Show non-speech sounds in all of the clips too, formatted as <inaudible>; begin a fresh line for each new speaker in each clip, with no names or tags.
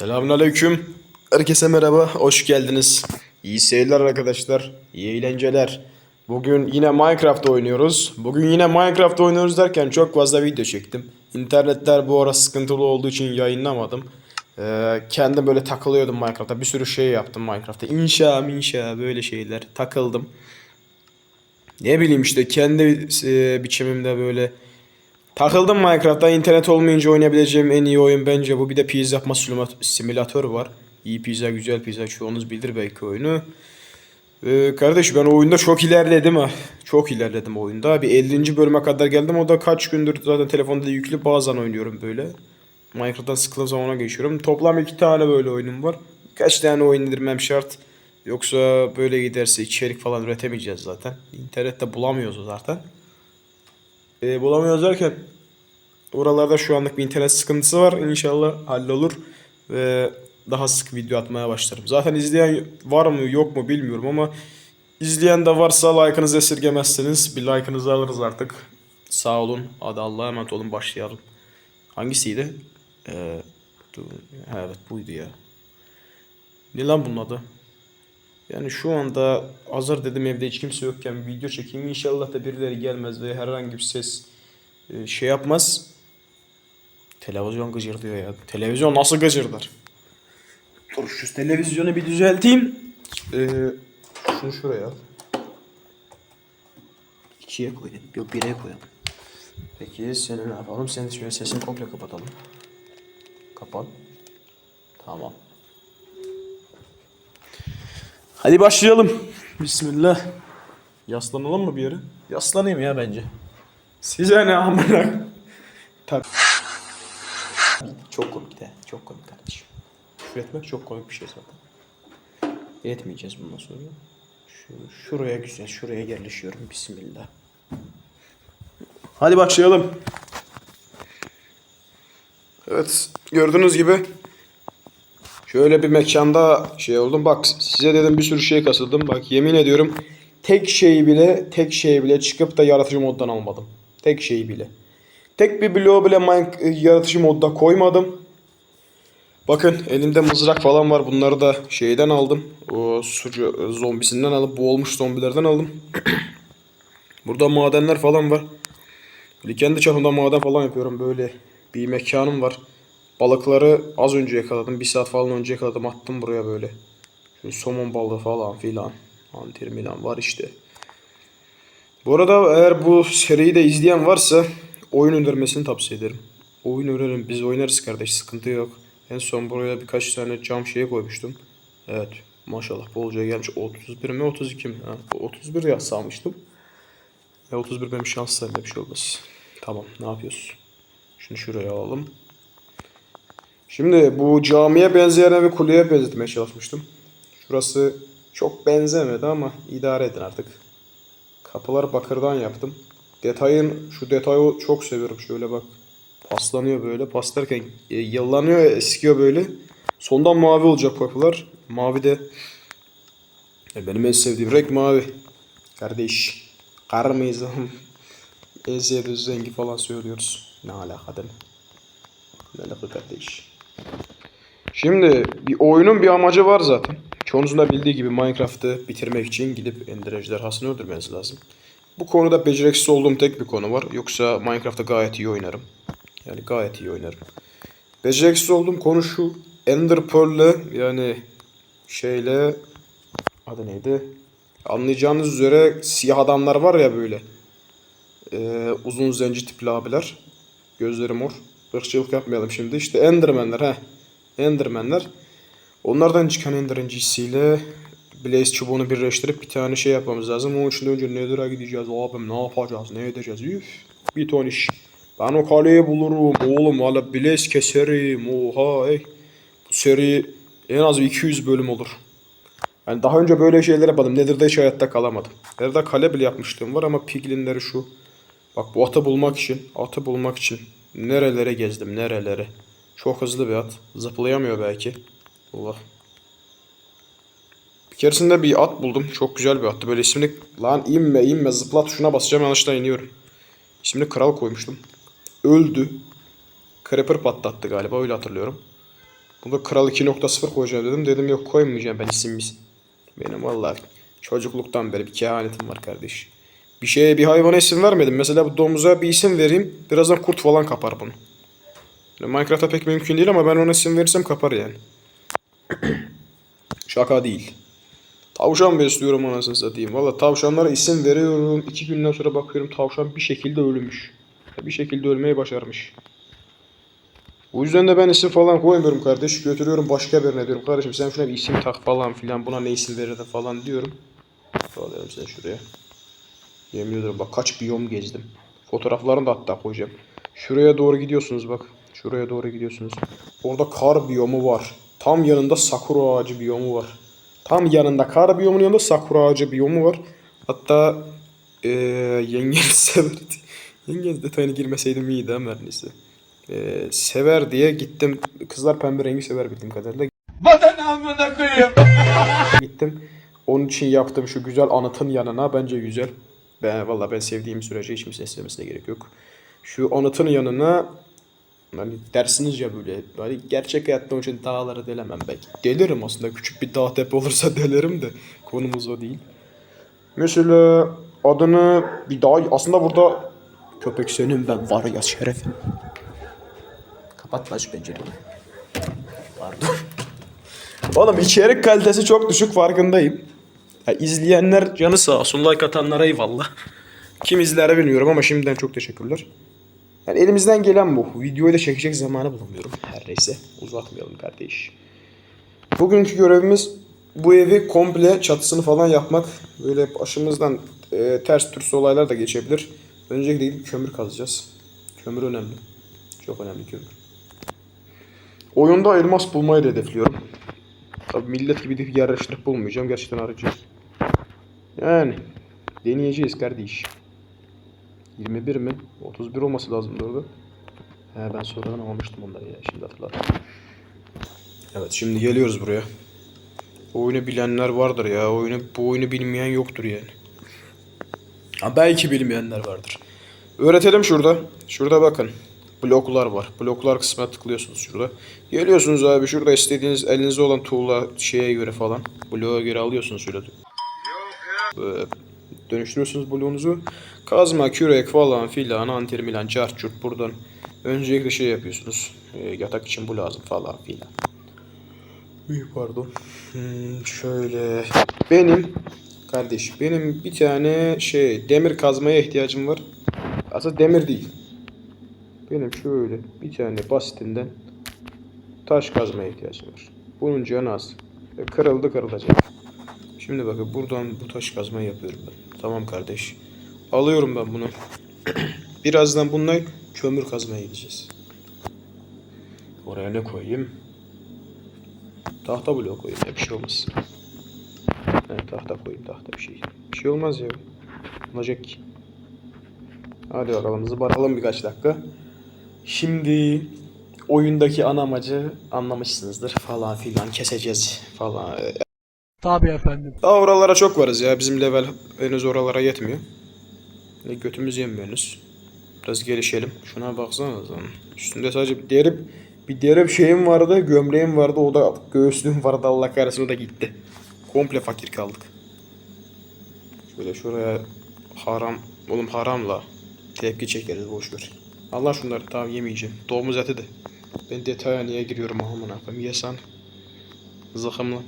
Selamünaleyküm. Herkese merhaba, hoş geldiniz. İyi seyirler arkadaşlar, iyi eğlenceler. Bugün yine Minecraft oynuyoruz. Bugün yine Minecraft oynuyoruz derken çok fazla video çektim. İnternetler bu ara sıkıntılı olduğu için yayınlamadım. Ee, kendim böyle takılıyordum Minecraft'ta. Bir sürü şey yaptım Minecraft'ta. İnşa minşa böyle şeyler. Takıldım. Ne bileyim işte kendi e, biçimimde böyle Takıldım Minecraft'ta internet olmayınca oynayabileceğim en iyi oyun bence bu. Bir de pizza yapma simülat- simülatör var. İyi pizza, güzel pizza çoğunuz bilir belki oyunu. Ee, kardeş ben oyunda çok ilerledim ha. Çok ilerledim oyunda. Bir 50. bölüme kadar geldim. O da kaç gündür zaten telefonda yüklü bazen oynuyorum böyle. Minecraft'tan sıkıldığım zaman geçiyorum. Toplam iki tane böyle oyunum var. Kaç tane oyun indirmem şart. Yoksa böyle giderse içerik falan üretemeyeceğiz zaten. İnternette bulamıyoruz zaten. E, bulamıyoruz derken oralarda şu anlık bir internet sıkıntısı var. İnşallah hallolur ve daha sık video atmaya başlarım. Zaten izleyen var mı yok mu bilmiyorum ama izleyen de varsa like'ınızı esirgemezseniz bir like'ınızı alırız artık. Sağ olun. Hadi Allah'a emanet olun başlayalım. Hangisiydi? Ee, evet buydu ya. Ne lan bunun adı? Yani şu anda hazır dedim evde hiç kimse yokken video çekeyim. İnşallah da birileri gelmez ve herhangi bir ses e, şey yapmaz. Televizyon gıcırdıyor ya. Televizyon nasıl gıcırdar? Dur şu televizyonu bir düzelteyim. Ee, şunu şuraya al. İkiye koyalım. Yok bire koyalım. Peki seni ne yapalım? Senin şöyle sesini komple kapatalım. Kapat. Tamam. Hadi başlayalım. Bismillah. Yaslanalım mı bir yere? Yaslanayım ya bence. Size ne amına? Tabii. Çok komik de. Çok komik kardeşim. Küfür etmek çok komik bir şey zaten. Etmeyeceğiz bundan sonra. Şu, şuraya güzel. Şuraya yerleşiyorum. Bismillah. Hadi başlayalım. Evet. Gördüğünüz gibi Şöyle bir mekanda şey oldum. Bak size dedim bir sürü şey kasıldım. Bak yemin ediyorum tek şeyi bile tek şeyi bile çıkıp da yaratıcı moddan almadım. Tek şeyi bile. Tek bir bloğu bile Mine- yaratıcı modda koymadım. Bakın elimde mızrak falan var. Bunları da şeyden aldım. O sucu zombisinden alıp boğulmuş zombilerden aldım. <clears throat> Burada madenler falan var. Böyle kendi çapımda maden falan yapıyorum. Böyle bir mekanım var. Balıkları az önce yakaladım. Bir saat falan önce yakaladım. Attım buraya böyle. Şöyle somon balığı falan filan. Antir Milan var işte. Bu arada eğer bu seriyi de izleyen varsa oyun önermesini tavsiye ederim. Oyun önerin. Biz oynarız kardeş. Sıkıntı yok. En son buraya birkaç tane cam şeye koymuştum. Evet. Maşallah bolca gelmiş. 31 mi 32 mi? Ha, 31 ya sağmıştım. E 31 benim şans sayımda bir şey olmaz. Tamam ne yapıyoruz? Şunu şuraya alalım. Şimdi bu camiye benzeyen bir kuleye benzetmeye çalışmıştım. Şurası çok benzemedi ama idare edin artık. Kapılar bakırdan yaptım. Detayın şu detayı çok seviyorum. Şöyle bak. Paslanıyor böyle. Paslarken e, yıllanıyor, eskiyor böyle. Sondan mavi olacak kapılar. Mavi de e, benim en sevdiğim renk mavi. Kardeş. Kar mıyız? sevdiğimiz rengi falan söylüyoruz. Ne alaka değil mi? Ne alaka kardeş? Şimdi bir oyunun bir amacı var zaten. Çoğunuzun da bildiği gibi Minecraft'ı bitirmek için gidip Ender ejderhasını öldürmeniz lazım. Bu konuda beceriksiz olduğum tek bir konu var. Yoksa Minecraft'ta gayet iyi oynarım. Yani gayet iyi oynarım. Beceriksiz olduğum konu şu. Ender Pearl'le yani şeyle adı neydi? Anlayacağınız üzere siyah adamlar var ya böyle. Ee, uzun zenci tipli abiler. Gözleri mor. Irkçılık yapmayalım şimdi. İşte Endermenler he. Endermenler. Onlardan çıkan Ender incisiyle Blaze çubuğunu birleştirip bir tane şey yapmamız lazım. Onun için önce Nether'a gideceğiz. Abim ne yapacağız? Ne edeceğiz? Üf. Bir ton iş. Ben o kaleyi bulurum. Oğlum valla Blaze keserim. Oha ey. Bu seri en az 200 bölüm olur. Yani daha önce böyle şeyler yapmadım. Nether'da hiç hayatta kalamadım. Nether'da kale bile yapmışlığım var ama piglinleri şu. Bak bu atı bulmak için, atı bulmak için nerelere gezdim, nerelere. Çok hızlı bir at. Zıplayamıyor belki. Allah. Bir keresinde bir at buldum. Çok güzel bir attı. Böyle ismini lan inme inme zıpla tuşuna basacağım yanlışlıkla iniyorum. İsmini kral koymuştum. Öldü. Creeper patlattı galiba öyle hatırlıyorum. Bunda Kral 2.0 koyacağım dedim. Dedim yok koymayacağım ben isim misin. Benim vallahi çocukluktan beri bir kehanetim var kardeş. Bir şeye bir hayvana isim vermedim. Mesela bu domuza bir isim vereyim. Birazdan kurt falan kapar bunu. Yani Minecraft'ta pek mümkün değil ama ben ona isim verirsem kapar yani. <clears throat> Şaka değil. Tavşan besliyorum anasını satayım. Valla tavşanlara isim veriyorum. iki günden sonra bakıyorum tavşan bir şekilde ölmüş. Bir şekilde ölmeyi başarmış. O yüzden de ben isim falan koymuyorum kardeş. Götürüyorum başka birine diyorum. Kardeşim sen şuna bir isim tak falan filan. Buna ne isim verirdin falan diyorum. Alıyorum sen şuraya. Yemin ediyorum bak kaç biyom gezdim. Fotoğraflarını da hatta koyacağım. Şuraya doğru gidiyorsunuz bak. Şuraya doğru gidiyorsunuz. Orada kar biyomu var. Tam yanında sakura ağacı biyomu var. Tam yanında kar biyomunun yanında sakura ağacı biyomu var. Hatta eee yengeniz <laughs> severdi. Yengeniz detayına girmeseydim iyiydi ama neyse. Eee, sever diye gittim. Kızlar pembe rengi sever bildiğim kadarıyla.
Vatan amına koyayım. <laughs>
Gittim. Onun için yaptım şu güzel anıtın yanına. Bence güzel. Ben valla ben sevdiğim sürece hiç sevmesine gerek yok. Şu anıtın yanına hani dersiniz ya böyle. Hani gerçek hayatta onun için dağları delemem belki. Delirim aslında. Küçük bir dağ tepe olursa <laughs> delerim de. Konumuz o değil. Mesela adını bir daha aslında burada köpek senin ben var ya şerefim. Kapat lan şu pencereyi. Pardon. Oğlum içerik kalitesi çok düşük farkındayım. Ya izleyenler canı sağ olsun. Like atanlara eyvallah. Kim izler bilmiyorum ama şimdiden çok teşekkürler. Yani elimizden gelen bu. Videoyu da çekecek zamanı bulamıyorum. Her neyse uzatmayalım kardeş. Bugünkü görevimiz bu evi komple çatısını falan yapmak. Böyle başımızdan e, ters türlü olaylar da geçebilir. Öncelikle gidip kömür kazacağız. Kömür önemli. Çok önemli kömür. Oyunda elmas bulmayı da hedefliyorum. Tabi millet gibi de yarıştırıp bulmayacağım. Gerçekten arayacağız. Yani deneyeceğiz kardeş. 21 mi? 31 olması lazım orada. He ben sonradan almıştım onları ya. Şimdi hatırladım. Evet şimdi geliyoruz buraya. Oyunu bilenler vardır ya. Oyunu, bu oyunu bilmeyen yoktur yani. Ha, belki bilmeyenler vardır. Öğretelim şurada. Şurada bakın. Bloklar var. Bloklar kısmına tıklıyorsunuz şurada. Geliyorsunuz abi şurada istediğiniz elinizde olan tuğla şeye göre falan. Bloğa göre alıyorsunuz şöyle. Böyle dönüştürüyorsunuz bloğunuzu. Kazma, kürek falan filan, antir milan, çart çurt buradan. Öncelikle şey yapıyorsunuz. E, yatak için bu lazım falan filan. Pardon. Hmm, şöyle. Benim kardeş benim bir tane şey demir kazmaya ihtiyacım var. Aslında demir değil. Benim şöyle bir tane basitinden taş kazmaya ihtiyacım var. Bunun canı az. Ve Kırıldı kırılacak. Şimdi bakın buradan bu taş kazmayı yapıyorum ben. Tamam kardeş. Alıyorum ben bunu. <clears throat> Birazdan bununla kömür kazmaya gideceğiz. Oraya ne koyayım? Tahta bloğu koyayım ya bir şey olmaz. Evet tahta koyayım tahta bir şey. Bir şey olmaz ya. Olacak ki. Hadi bakalım zıbaralım birkaç dakika. Şimdi oyundaki ana amacı anlamışsınızdır falan filan keseceğiz falan.
Tabii efendim.
Daha oralara çok varız ya bizim level henüz oralara yetmiyor. Ne götümüz yemiyor henüz. Biraz gelişelim. Şuna baksana zaman. Üstünde sadece bir deri bir deri şeyim vardı, gömleğim vardı, o da göğüslüğüm vardı Allah kahretsin o da gitti. Komple fakir kaldık. Şöyle şuraya haram, oğlum haramla tepki çekeriz boş ver. Allah şunları tamam yemeyeceğim. Domuz eti de. Ben detaya niye giriyorum amına koyayım yesen. Zıhım lan.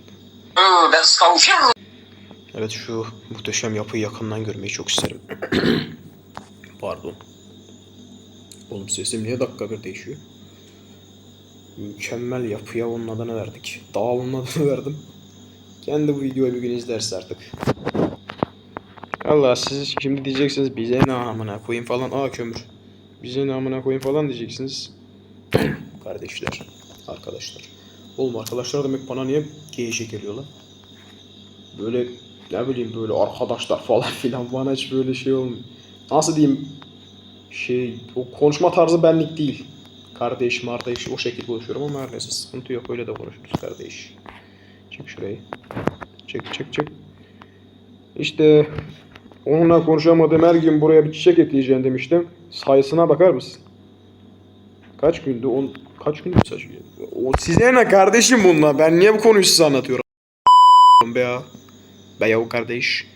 Evet şu muhteşem yapıyı yakından görmeyi çok isterim. <clears throat> Pardon. Oğlum sesim niye dakika bir değişiyor? Mükemmel yapıya onun adını verdik. Dağ onun adını <laughs> verdim. Kendi bu videoyu bir gün izlerse artık. Allah siz şimdi diyeceksiniz bize ne amına koyayım falan. Aa kömür. Bize ne amına koyayım falan diyeceksiniz. <clears throat> Kardeşler. Arkadaşlar. Oğlum arkadaşlar demek bana niye geyişe geliyor lan? Böyle ne bileyim böyle arkadaşlar falan <laughs> filan bana hiç böyle şey olmuyor. Nasıl diyeyim? Şey o konuşma tarzı benlik değil. Kardeş mardeş o şekilde konuşuyorum ama her neyse sıkıntı yok öyle de konuşuruz kardeş. Çek şurayı. Çek çek çek. İşte onunla konuşamadığım her gün buraya bir çiçek ekleyeceğim demiştim. Sayısına bakar mısın? Kaç gündü? On, Kaç gün mesaj? O size ne kardeşim bunlar? Ben niye bu konuyu size anlatıyorum? be ya. Be ya kardeş.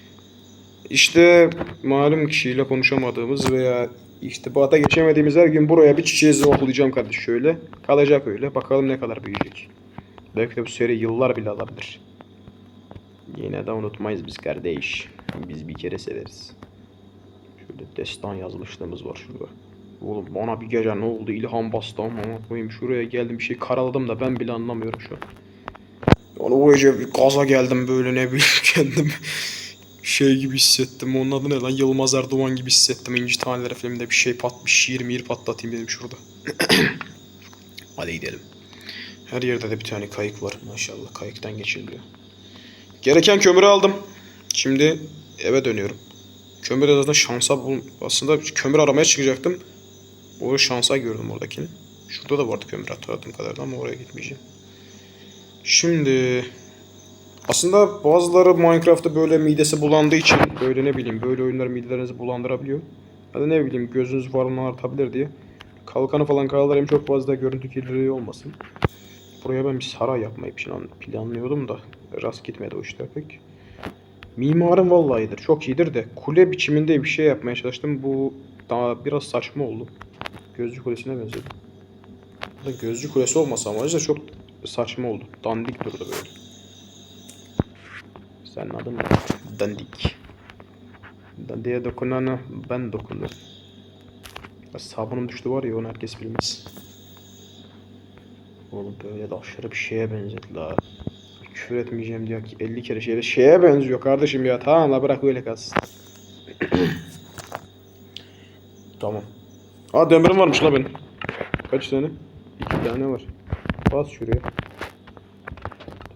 İşte malum kişiyle konuşamadığımız veya irtibata geçemediğimiz her gün buraya bir çiçeği okuyacağım kardeş şöyle. Kalacak öyle. Bakalım ne kadar büyüyecek. Belki de bu seri yıllar bile alabilir. Yine de unutmayız biz kardeş. Biz bir kere severiz. Şöyle destan yazmışlığımız var şurada. Oğlum bana bir gece ne oldu ilham bastı ama koyayım şuraya geldim bir şey karaladım da ben bile anlamıyorum şu an. Yani o gece bir gaza geldim böyle ne bileyim <laughs> kendim şey gibi hissettim. Onun adı ne lan? Yılmaz Erdoğan gibi hissettim. İnci Taneleri filminde bir şey patmış. Şiir mihir patlatayım dedim şurada. <clears throat> Hadi gidelim. Her yerde de bir tane kayık var. Maşallah kayıktan geçiliyor. Gereken kömürü aldım. Şimdi eve dönüyorum. Kömür de zaten şansa aslında kömür aramaya çıkacaktım. O şansa gördüm oradakini. Şurada da vardı kömür hatırladığım kadarıyla ama oraya gitmeyeceğim. Şimdi aslında bazıları Minecraft'ta böyle midesi bulandığı için böyle ne bileyim böyle oyunlar midelerinizi bulandırabiliyor. Ya da ne bileyim gözünüz varlığını artabilir diye. Kalkanı falan kaldırayım çok fazla görüntü kirliliği olmasın. Buraya ben bir saray yapmayı plan, planlıyordum da rast gitmedi o işler pek. Mimarım vallahi iyidir. Çok iyidir de kule biçiminde bir şey yapmaya çalıştım. Bu daha biraz saçma oldu. Gözcü kulesine benzedi. Bu da Gözcü kulesi olmasa amacı da çok saçma oldu. Dandik durdu böyle. Senin adın ne? Dandik. Dandiye dokunana ben dokundum. Sabunum düştü var ya onu herkes bilmez. Oğlum böyle de aşırı bir şeye benzedi la. Küfür etmeyeceğim diyor ki 50 kere şeye, şeye benziyor kardeşim ya. Tamam la bırak öyle kalsın. <clears throat> tamam. Aa demirim varmış la benim. Kaç tane? İki tane var. Bas şuraya.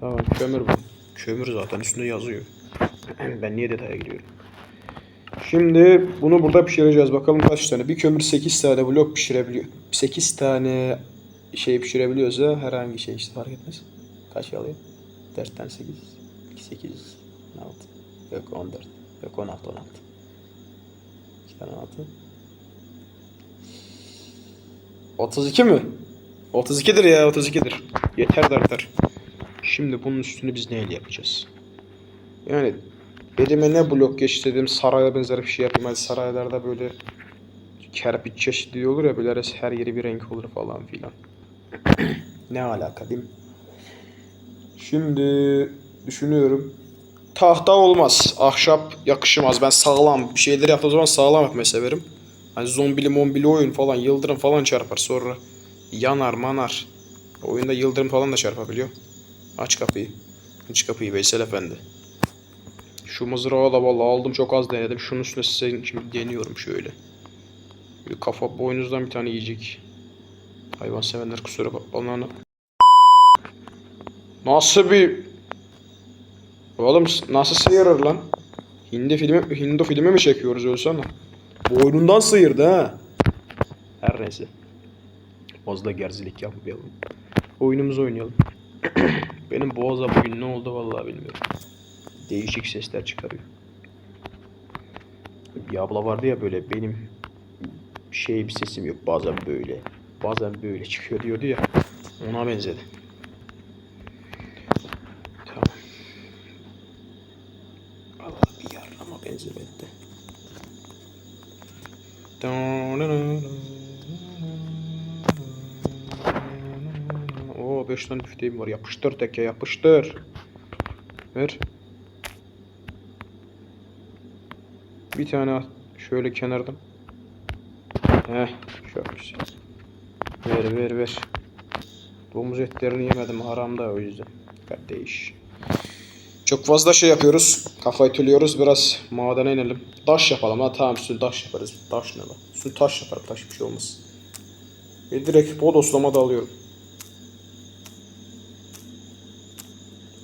Tamam kömür bu. Kömür zaten üstünde yazıyor. <clears throat> ben niye detaya giriyorum? Şimdi bunu burada pişireceğiz. Bakalım kaç tane. Bir kömür 8 tane blok pişirebiliyor. 8 tane şey pişirebiliyorsa herhangi şey işte fark etmez. Kaç alıyor? 4 tane 8. 2 8 16. Yok 14. Yok 16 16. 2 tane 16. 32 mi? 32'dir ya 32'dir. Yeter de artar. Şimdi bunun üstünü biz neyle yapacağız? Yani elime ne blok geçti dedim saraya benzer bir şey yapayım. Hadi saraylarda böyle kerpiç çeşitli olur ya böyle her yeri bir renk olur falan filan. <clears throat> ne alaka değil mi? Şimdi düşünüyorum. Tahta olmaz. Ahşap yakışmaz. Ben sağlam bir şeyleri yaptığım zaman sağlam yapmayı severim. Hani zombili mombili oyun falan yıldırım falan çarpar sonra yanar manar. Oyunda yıldırım falan da çarpabiliyor. Aç kapıyı. Aç kapıyı Veysel Efendi. Şu mızrağı da vallahi aldım çok az denedim. Şunun üstüne senin için deniyorum şöyle. Bir kafa boynuzdan bir tane yiyecek. Hayvan sevenler kusura bakma. Nasıl bir... Oğlum nasıl sıyırır lan? Hindi filmi, Hindu filmi mi çekiyoruz ölsene? Boynundan sıyırdı ha. Her neyse. Fazla gerzilik yapmayalım. Oyunumuzu oynayalım. <clears throat> Benim boğaza bugün ne oldu vallahi bilmiyorum. Değişik sesler çıkarıyor. Bir abla vardı ya böyle benim şey bir sesim yok bazen böyle. Bazen böyle çıkıyor diyordu ya. Ona benzedi. 5 tane küfteyim var. Yapıştır teke yapıştır. Ver. Bir tane at. Şöyle kenardan. Heh, çok güzel. Ver ver ver. Domuz etlerini yemedim haramda o yüzden. Kardeş. Çok fazla şey yapıyoruz. Kafayı tülüyoruz. Biraz madene inelim. Taş yapalım ha. Tamam üstüne taş yaparız. Taş ne lan? Üstüne taş yaparım. Taş bir şey olmaz. Ve direkt bodoslama da alıyorum.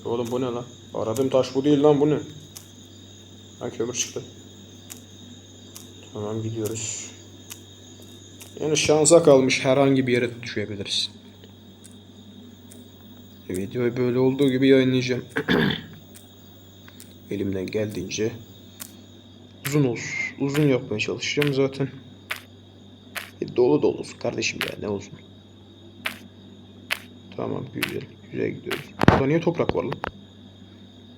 Oğlum bu ne lan? Aradığım taş bu değil lan bu ne? Ha kömür çıktı. Tamam gidiyoruz. Yani şansa kalmış herhangi bir yere düşebiliriz. Videoyu böyle olduğu gibi yayınlayacağım. <clears throat> Elimden geldiğince uzun olsun. Uzun yapmaya çalışacağım zaten. E, dolu dolu olsun kardeşim ya ne uzun. Tamam güzel. Güzel gidiyoruz. Burada niye toprak var lan?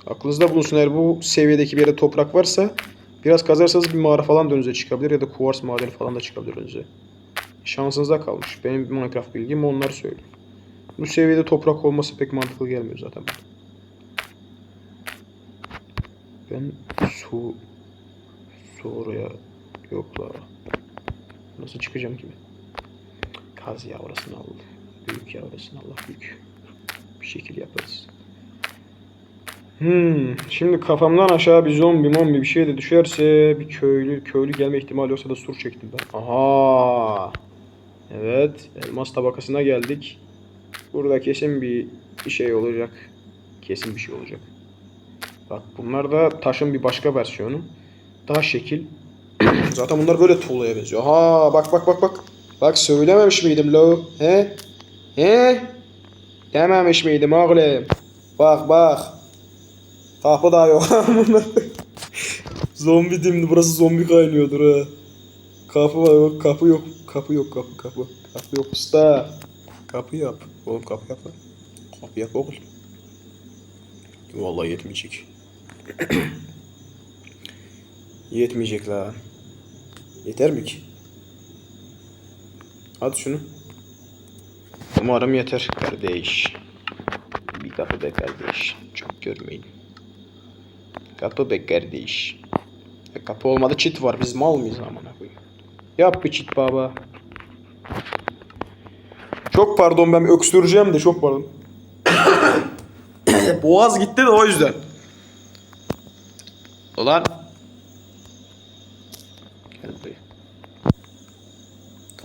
Aklınızda bulunsun eğer bu seviyedeki bir yerde toprak varsa biraz kazarsanız bir mağara falan da önünüze çıkabilir ya da kuvars madeni falan da çıkabilir önünüze. Şansınıza kalmış. Benim Minecraft bilgim onlar söylüyor. Bu seviyede toprak olması pek mantıklı gelmiyor zaten. Ben su su oraya yok la. Nasıl çıkacağım ki ben? Kaz yavrasını al. Büyük yavrasını Allah büyük. Şekil yaparız. Hmm, şimdi kafamdan aşağı bir zombi mombi bir şey de düşerse bir köylü köylü gelme ihtimali olsa da sur çektim ben. Aha. Evet, elmas tabakasına geldik. Burada kesin bir, bir şey olacak. Kesin bir şey olacak. Bak bunlar da taşın bir başka versiyonu. Daha şekil. <clears throat> Zaten bunlar böyle tuğlaya benziyor. Ha bak bak bak bak. Bak söylememiş miydim lo? He? He? Dememiş miydim oğlum? Bak bak. Kapı da yok. <laughs> zombi dimdi. Burası zombi kaynıyordur ha. Kapı var yok. Kapı yok. Kapı yok. Kapı kapı. Kapı yok usta. Kapı yap. Oğlum kapı yap. Kapı yap oğlum. Vallahi yetmeyecek. <clears throat> Yetmeyecek lan. Yeter mi ki? Hadi şunu. Umarım yeter kardeş. Bir kapı be kardeş. Çok görmeyin. Kapı be kardeş. E, kapı olmadı çit var. Biz mal mıyız amına koyayım? Yap bir çit baba. Çok pardon ben öksüreceğim de çok pardon. <coughs> Boğaz gitti de o yüzden. Ulan. Gel buraya.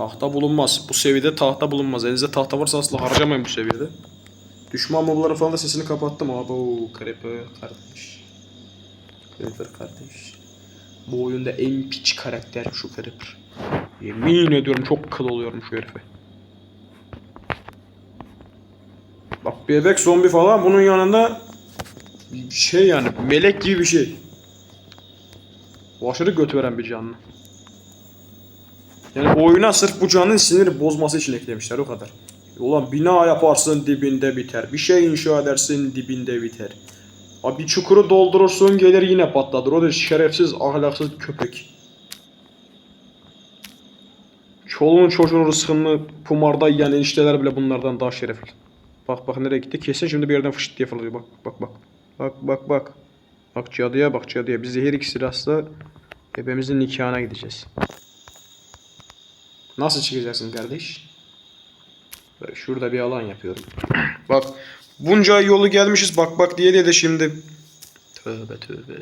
Tahta bulunmaz. Bu seviyede tahta bulunmaz. Elinizde tahta varsa asla harcamayın bu seviyede. Düşman mobların falan da sesini kapattım. Abo Creeper kardeş. Creeper kardeş. Bu oyunda en piç karakter şu Creeper. Yemin ediyorum çok kıl oluyorum şu herife. Bak bebek zombi falan bunun yanında şey yani melek gibi bir şey. Bu aşırı götü veren bir canlı. Yani oyuna sırf bu canlının siniri bozması için eklemişler o kadar. Ulan bina yaparsın dibinde biter. Bir şey inşa edersin dibinde biter. Abi bir çukuru doldurursun gelir yine patladır. O da şerefsiz ahlaksız köpek. Çoluğun çocuğun rızkını pumarda yiyen enişteler bile bunlardan daha şerefli. Bak bak nereye gitti. Kesin şimdi bir yerden fışt diye fırlıyor. Bak bak bak. Bak bak bak. Bak cadıya bak cadıya. Biz zehir iksiri hasta bebeğimizin nikahına gideceğiz. Nasıl çıkacaksın kardeş? Böyle şurada bir alan yapıyorum. <clears throat> bak bunca yolu gelmişiz bak bak diye diye de şimdi. Tövbe tövbe.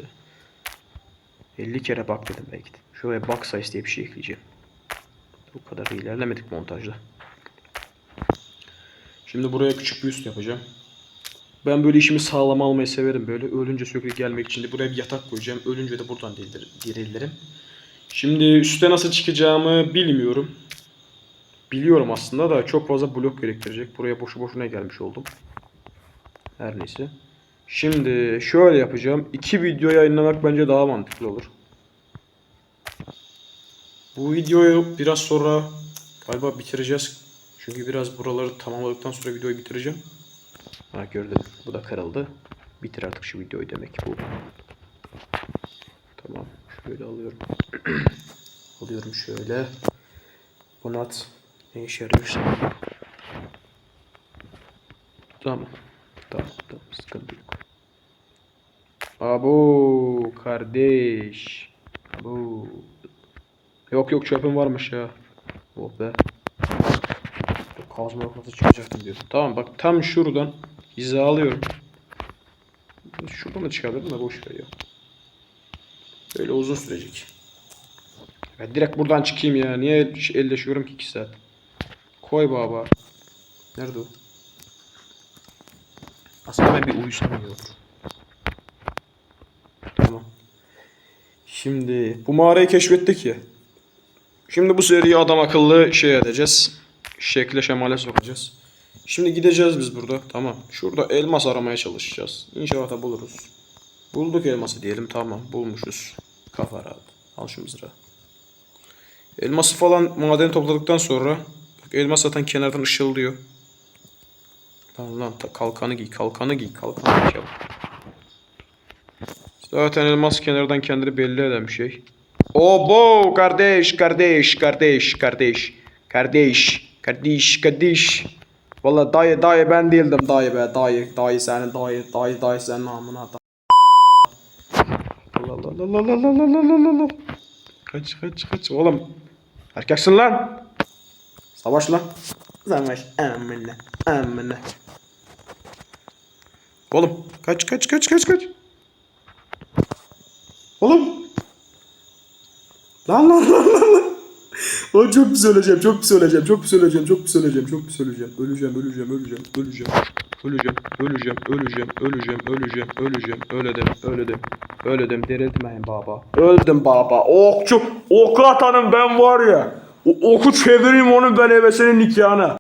50 kere bak dedim belki de. Şuraya bak size diye bir şey ekleyeceğim. Bu kadar ilerlemedik montajda. Şimdi buraya küçük bir üst yapacağım. Ben böyle işimi sağlam almayı severim böyle. Ölünce sürekli gelmek için de buraya bir yatak koyacağım. Ölünce de buradan dirilirim. Şimdi üste nasıl çıkacağımı bilmiyorum. Biliyorum aslında da çok fazla blok gerektirecek. Buraya boşu boşuna gelmiş oldum. Her neyse. Şimdi şöyle yapacağım. İki video yayınlamak bence daha mantıklı olur. Bu videoyu biraz sonra galiba bitireceğiz. Çünkü biraz buraları tamamladıktan sonra videoyu bitireceğim. Ha gördüm. Bu da kırıldı. Bitir artık şu videoyu demek bu. Tamam. Şöyle alıyorum. <clears throat> alıyorum şöyle. Bunu at. Ne işe yarıyorsa. Tamam. Tamam tamam. Sıkıntı yok. Abo kardeş. Abo. Yok yok çöpüm varmış ya. Oh be. Kazma nasıl çıkacaktım diyor. Tamam bak tam şuradan hizalıyorum. Şuradan da çıkabilirim de boş ver ya. Böyle uzun sürecek. Ya direkt buradan çıkayım ya. Niye elleşiyorum ki 2 saat? Koy baba. Nerede o? Aslında ben bir olur. Tamam. Şimdi bu mağarayı keşfettik ya. Şimdi bu seriyi adam akıllı şey edeceğiz. Şekle şemale sokacağız. Şimdi gideceğiz biz burada. Tamam. Şurada elmas aramaya çalışacağız. İnşallah buluruz. Bulduk elması diyelim. Tamam. Bulmuşuz. Kafa rahat. Al şu mızrağı. Elması falan maden topladıktan sonra elmas zaten kenardan ışıldıyor. Lan ta- kalkanı giy, kalkanı giy, kalkanı giy. Zaten elmas kenardan kendini belli eden bir şey. Obo kardeş, kardeş, kardeş, kardeş, kardeş, kardeş, kardeş. Valla dayı, dayı ben değildim dayı be, dayı, dayı senin, dayı, dayı, dayı senin amına da. Allah Allah Allah Allah Allah Allah Allah Allah. Kaç kaç kaç oğlum. Erkeksin lan. Savaş lan. Savaş. Amına. Amına. Oğlum kaç kaç kaç kaç kaç. Oğlum. Lan lan lan lan lan. Oğlum çok pis öleceğim, çok pis öleceğim, çok pis öleceğim, çok pis öleceğim, çok pis öleceğim. Öleceğim, öleceğim, öleceğim, öleceğim. Öleceğim, öleceğim, öleceğim, öleceğim, öleceğim, öleceğim, öledim, öledim, öledim, diriltmeyin baba. Öldüm baba, okçu, oku atanım ben var ya. O, oku çevireyim onu ben eve senin nikahına.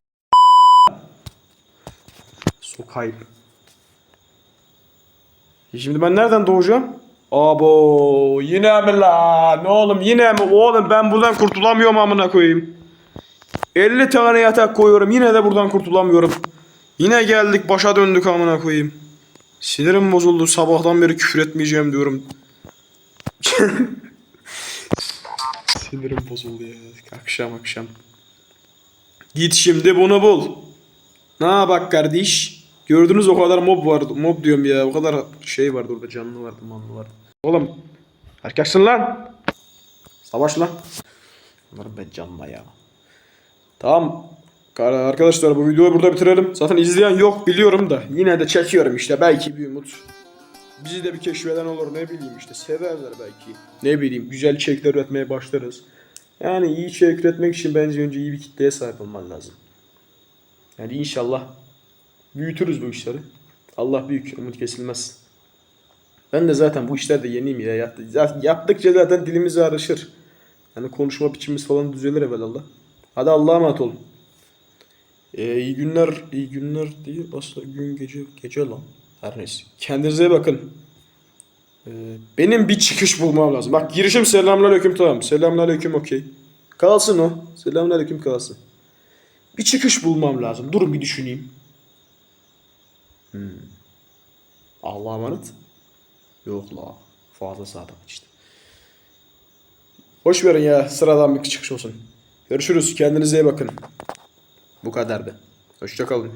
Sokayım. E Şimdi ben nereden doğacağım? Abo yine mi lan? Oğlum yine mi? Oğlum ben buradan kurtulamıyorum amına koyayım. 50 tane yatak koyuyorum yine de buradan kurtulamıyorum. Yine geldik başa döndük amına koyayım. Sinirim bozuldu sabahtan beri küfür etmeyeceğim diyorum. <laughs> Sinirim bozuldu ya akşam akşam. Git şimdi bunu bul. Ne bak kardeş? Gördünüz o kadar mob vardı. Mob diyorum ya. O kadar şey vardı orada. Canlı vardı, manlı vardı. Oğlum. Erkeksin lan. Savaş lan. Bunları ben canla ya. Tamam. Arkadaşlar bu videoyu burada bitirelim. Zaten izleyen yok biliyorum da. Yine de çekiyorum işte. Belki bir umut. Bizi de bir keşfeden olur ne bileyim işte. Severler belki. Ne bileyim güzel içerikler üretmeye başlarız. Yani iyi içerik üretmek için bence önce iyi bir kitleye sahip olman lazım. Yani inşallah büyütürüz bu işleri. Allah büyük, umut kesilmez. Ben de zaten bu işlerde yeniyim ya. Yaptıkça zaten dilimiz arışır. Yani konuşma biçimimiz falan düzelir evvelallah. Hadi Allah'a emanet olun. Ee, iyi günler, iyi günler değil. Aslında gün gece, gece lan. Her neyse. Kendinize bakın. Ee, benim bir çıkış bulmam lazım. Bak girişim selamünaleyküm tamam. Selamünaleyküm okey. Kalsın o. Selamünaleyküm kalsın. Bir çıkış bulmam lazım. Durun bir düşüneyim. Hmm. Allah'a emanet. Yok la. Fazla sağdan işte. Hoş verin ya. Sıradan bir çıkış olsun. Görüşürüz. Kendinize iyi bakın. Bu kadardı. Hoşçakalın.